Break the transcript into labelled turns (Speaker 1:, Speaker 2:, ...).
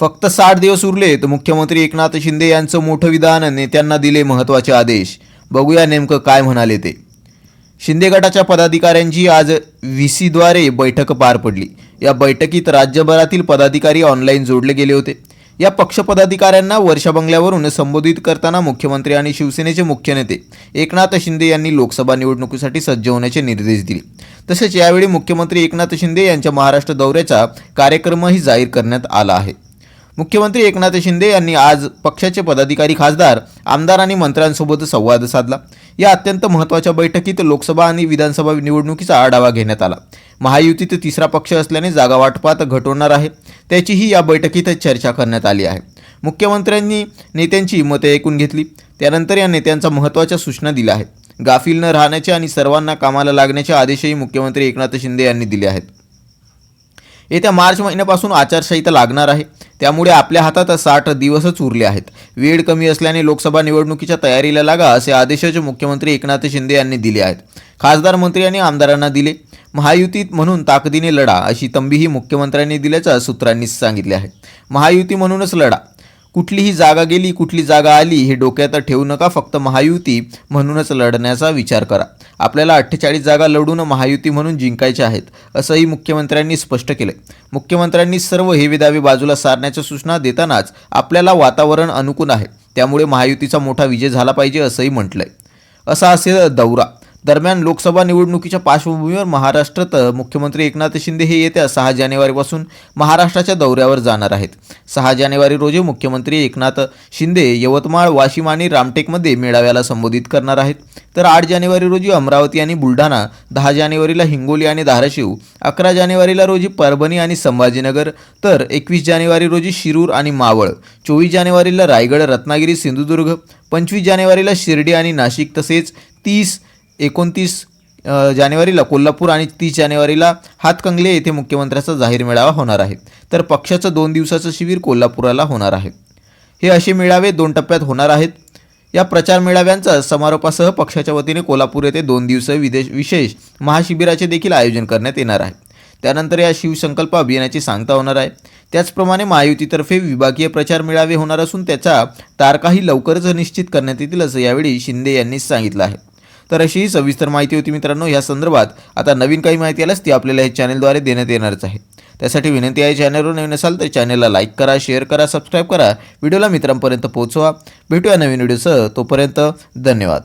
Speaker 1: फक्त साठ दिवस उरले तर मुख्यमंत्री एकनाथ शिंदे यांचं मोठं विधान नेत्यांना दिले महत्त्वाचे आदेश. बघूया नेमकं काय म्हणाले ते. शिंदे गटाच्या पदाधिकाऱ्यांची आज व्ही सीद्वारे बैठक पार पडली. या बैठकीत राज्यभरातील पदाधिकारी ऑनलाईन जोडले गेले होते. या पक्ष पदाधिकाऱ्यांना वर्षा बंगल्यावरून संबोधित करताना मुख्यमंत्री आणि शिवसेनेचे मुख्य नेते एकनाथ शिंदे यांनी लोकसभा निवडणुकीसाठी सज्ज होण्याचे निर्देश दिले. तसेच यावेळी मुख्यमंत्री एकनाथ शिंदे यांच्या महाराष्ट्र दौऱ्याचा कार्यक्रमही जाहीर करण्यात आला आहे. मुख्यमंत्री एकनाथ शिंदे यांनी आज पक्षाचे पदाधिकारी खासदार आमदार आणि मंत्र्यांसोबत संवाद साधला. या अत्यंत महत्त्वाच्या बैठकीत लोकसभा आणि विधानसभा निवडणुकीचा आढावा घेण्यात आला. महायुतीत तिसरा पक्ष असल्याने जागा वाटपात घट होणार आहे. त्याचीही या बैठकीत चर्चा करण्यात आली आहे. मुख्यमंत्र्यांनी नेत्यांची मते ऐकून घेतली. त्यानंतर या नेत्यांचा महत्त्वाच्या सूचना दिल्या आहेत. गाफील न राहण्याचे आणि सर्वांना कामाला लागण्याचे आदेशही मुख्यमंत्री एकनाथ शिंदे यांनी दिले आहेत. येत्या मार्च महिन्यापासून आचारसंहिता लागणार आहे. त्यामुळे आपल्या हातात साठ दिवसच उरले आहेत. वेळ कमी असल्याने लोकसभा निवडणुकीच्या तयारीला लागा असे आदेशच मुख्यमंत्री एकनाथ शिंदे यांनी दिले आहेत. खासदार मंत्री आणि आमदारांना दिले. महायुतीत म्हणून ताकदीने लढा अशी तंबीही मुख्यमंत्र्यांनी दिल्याचं सूत्रांनी सांगितले आहे. महायुती म्हणूनच लढा. कुठलीही जागा गेली कुठली जागा आली हे डोक्यात ठेवू नका. फक्त महायुती म्हणूनच लढण्याचा विचार करा. आपल्याला अठ्ठेचाळीस जागा लढून महायुती म्हणून जिंकायच्या आहेत असंही मुख्यमंत्र्यांनी स्पष्ट केलं मुख्यमंत्र्यांनी सर्व हेवेदावे बाजूला सारण्याच्या सूचना देतानाच आपल्याला वातावरण अनुकूल आहे. त्यामुळे महायुतीचा मोठा विजय झाला पाहिजे असंही म्हटलंय. असा असेल दौरा. दरम्यान लोकसभा निवडणुकीच्या पार्श्वभूमीवर महाराष्ट्रात मुख्यमंत्री एकनाथ शिंदे हे येत्या सहा जानेवारीपासून महाराष्ट्राच्या दौऱ्यावर जाणार आहेत. सहा जानेवारी रोजी मुख्यमंत्री एकनाथ शिंदे यवतमाळ वाशिम आणि रामटेकमध्ये मेळाव्याला संबोधित करणार आहेत. तर आठ जानेवारी रोजी अमरावती आणि बुलढाणा दहा जानेवारीला हिंगोली आणि धाराशिव अकरा जानेवारीला रोजी परभणी आणि संभाजीनगर तर एकवीस जानेवारी रोजी शिरूर आणि मावळ चोवीस जानेवारीला रायगड रत्नागिरी सिंधुदुर्ग पंचवीस जानेवारीला शिर्डी आणि नाशिक तसेच तीस एकोणतीस जानेवारीला कोल्हापूर आणि तीस जानेवारीला हातकंगले येथे मुख्यमंत्र्याचा जाहीर मेळावा होणार आहे. तर पक्षाचं दोन दिवसाचं शिबिर कोल्हापुराला होणार आहे. हे असे मेळावे दोन टप्प्यात होणार आहेत. या प्रचार मेळाव्यांचा समारोपासह पक्षाच्या वतीने कोल्हापूर येथे दोन दिवसीय विदेश विशेष महाशिबिराचे देखील आयोजन करण्यात येणार आहे. त्यानंतर या शिवसंकल्प अभियानाची सांगता होणार आहे. त्याचप्रमाणे महायुतीतर्फे विभागीय प्रचार मेळावे होणार असून त्याचा तारकाही लवकरच निश्चित करण्यात येतील असं यावेळी शिंदे यांनी सांगितलं आहे. तर अशी ही सविस्तर माहिती होती मित्रांनो. या संदर्भात आता नवीन काही माहिती आल्यास ती आपल्याला या चॅनलद्वारे देण्यात येणारच आहे. त्यासाठी विनंती आहे चॅनलवर नवीन असाल तर चॅनलला लाईक करा शेअर करा सबस्क्राईब करा. व्हिडिओला मित्रांपर्यंत पोहोचवा. भेटूया नवीन व्हिडिओसह. तोपर्यंत धन्यवाद.